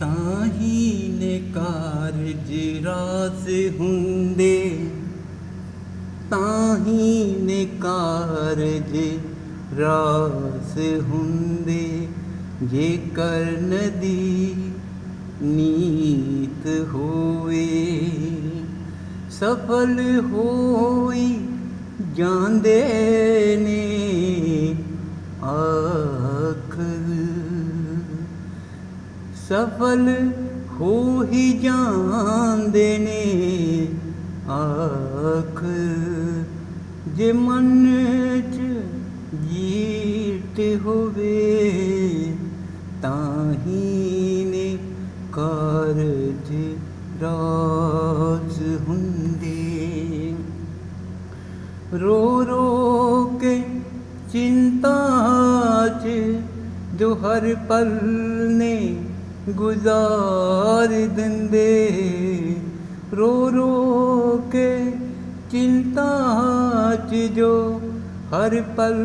ਤਾਹੀ ਨੇ ਕਾਰਜ ਰਾਸ ਹੁੰਦੇ। ਤਾਹੀ ਨੇ ਕਾਰਜ ਰਾਸ ਹੁੰਦੇ। ਜੇ ਕਰਨ ਦੀ ਨੀਤ ਹੋਵੇ, ਸਫਲ ਹੋਈ ਜਾਂਦੇ ਨੇ। ਆਖਰ ਸਫਲ ਹੋ ਹੀ ਜਾਂਦੇ ਨੇ ਆਖ ਜੇ ਮਨ ਚ ਜੀਤ ਹੋਵੇ ਤਾਂ ਹੀ ਨੇ ਕਾਰਜ ਰਾਜ ਹੁੰਦੇ ਰੋ ਰੋ ਕੇ ਚਿੰਤਾ ਚ ਜੋ ਹਰ ਪਲ ਨੇ ਗੁਜ਼ਾਰ ਦਿੰਦੇ। ਰੋ ਰੋ ਕੇ ਚਿੰਤਾ ਚ ਜੋ ਹਰ ਪਲ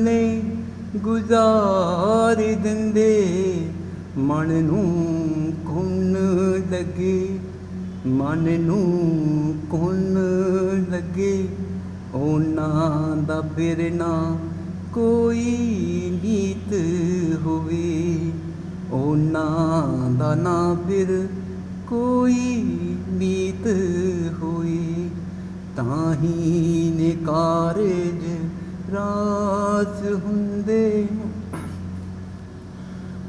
ਨੇ ਗੁਜ਼ਾਰ ਦਿੰਦੇ। ਮਨ ਨੂੰ ਕੁੰਨ ਲੱਗੇ, ਮਨ ਨੂੰ ਕੁੰਨ ਲੱਗੇ। ਉਹਨਾਂ ਦਾ ਫਿਰ ਨਾ ਕੋਈ ਨੀਤ ਹੋਵੇ। ਉਹਨਾਂ ਦਾ ਨਾ ਫਿਰ ਕੋਈ ਨੀਤ ਹੋਈ। ਤਾਂ ਹੀ ਨੇ ਕਾਰਜ ਰਾਸ ਹੁੰਦੇ।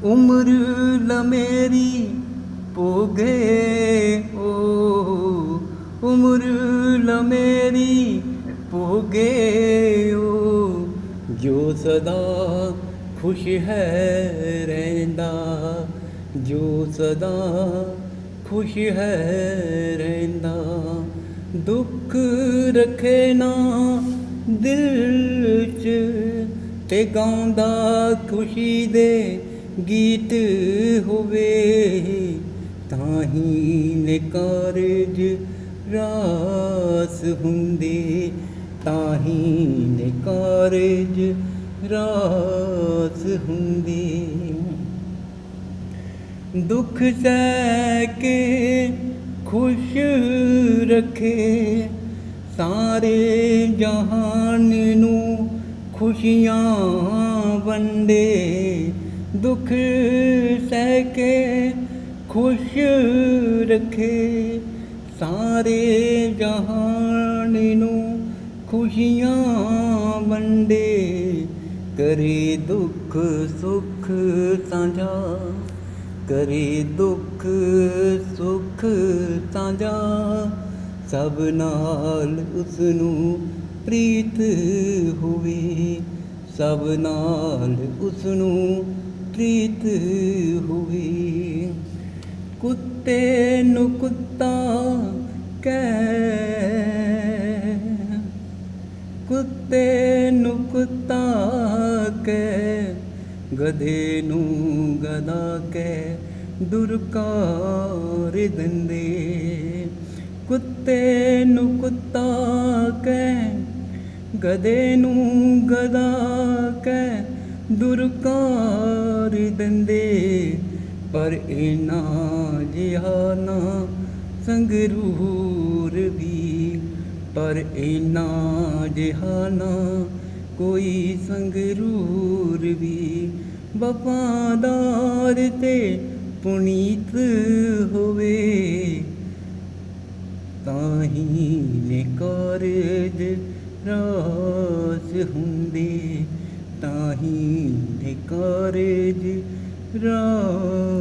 ਉਮਰ ਲਮੇਰੀ ਪੋਗੇ ਓ। ਉਮਰ ਲਮੇਰੀ ਪੋਗੇ ਓ। ਜੋ ਸਦਾ ਖੁਸ਼ ਹੈ ਰਹਿੰਦਾ, ਜੋ ਸਦਾ ਖੁਸ਼ ਹੈ ਰਹਿੰਦਾ। ਦੁੱਖ ਰਖੇ ਨਾ ਦਿਲ ਚ, ਤੇ ਗਾਉਂਦਾ ਖੁਸ਼ੀ ਦੇ ਗੀਤ ਹੋਵੇ। ਤਾਂ ਹੀ ਨੇ ਕਾਰਜ ਰਾਸ ਹੁੰਦੇ ਤਾਂ ਹੀ ਨੇ ਕਾਰਜ ਰਾਸ ਹੁੰਦੀ। ਦੁੱਖ ਸਹਿ ਕੇ ਖੁਸ਼ ਰੱਖੇ। ਸਾਰੇ ਜਹਾਨ ਨੂੰ ਖੁਸ਼ੀਆਂ ਵੰਡੇ। ਦੁੱਖ ਸਹਿ ਕੇ ਖੁਸ਼ ਰੱਖੇ। ਸਾਰੇ ਜਹਾਨ ਨੂੰ ਖੁਸ਼ੀਆਂ ਵੰਡੇ। ਕਰੇ ਦੁੱਖ ਸੁਖ ਸਾਂਝਾ ਕਰੇ ਦੁੱਖ ਸੁਖ ਸਾਂਝਾ ਸਭ ਨਾਲ ਉਸ ਨੂੰ ਪ੍ਰੀਤ ਹੋਵੇ। ਸਭ ਨਾਲ ਉਸ ਨੂੰ ਪ੍ਰੀਤ ਹੋਵੇ। ਕੁੱਤੇ ਨੂੰ ਕੁੱਤਾ ਕਹਿ ਗਧੇ ਨੂੰ ਗਦਾ ਕਹਿ ਦੁਰਕਾਰ ਦਿੰਦੇ ਕੁੱਤੇ ਨੂੰ ਕੁੱਤਾ ਕਹਿ ਗਦੇ ਨੂੰ ਗਦਾ ਕਹਿ ਦੁਰਕਾਰ ਦਿੰਦੇ ਪਰ ਇਨਾ ਜਿਹਾ ਨਾ ਸੰਗਰੂਰ ਵੀ ਪਰ ਇਨਾ ਜਿਹਾ ਨਾ ਕੋਈ ਸੰਗਰੂਰ ਵੀ ਵਫਾਦਾਰ ਤੇ ਪੁਨੀਤ ਹੋਵੇ। ਤਾਂ ਹੀ ਨੇ ਰਾਸ ਹੁੰਦੇ। ਤਾਂ ਹੀ ਨੇ ਰਾਸ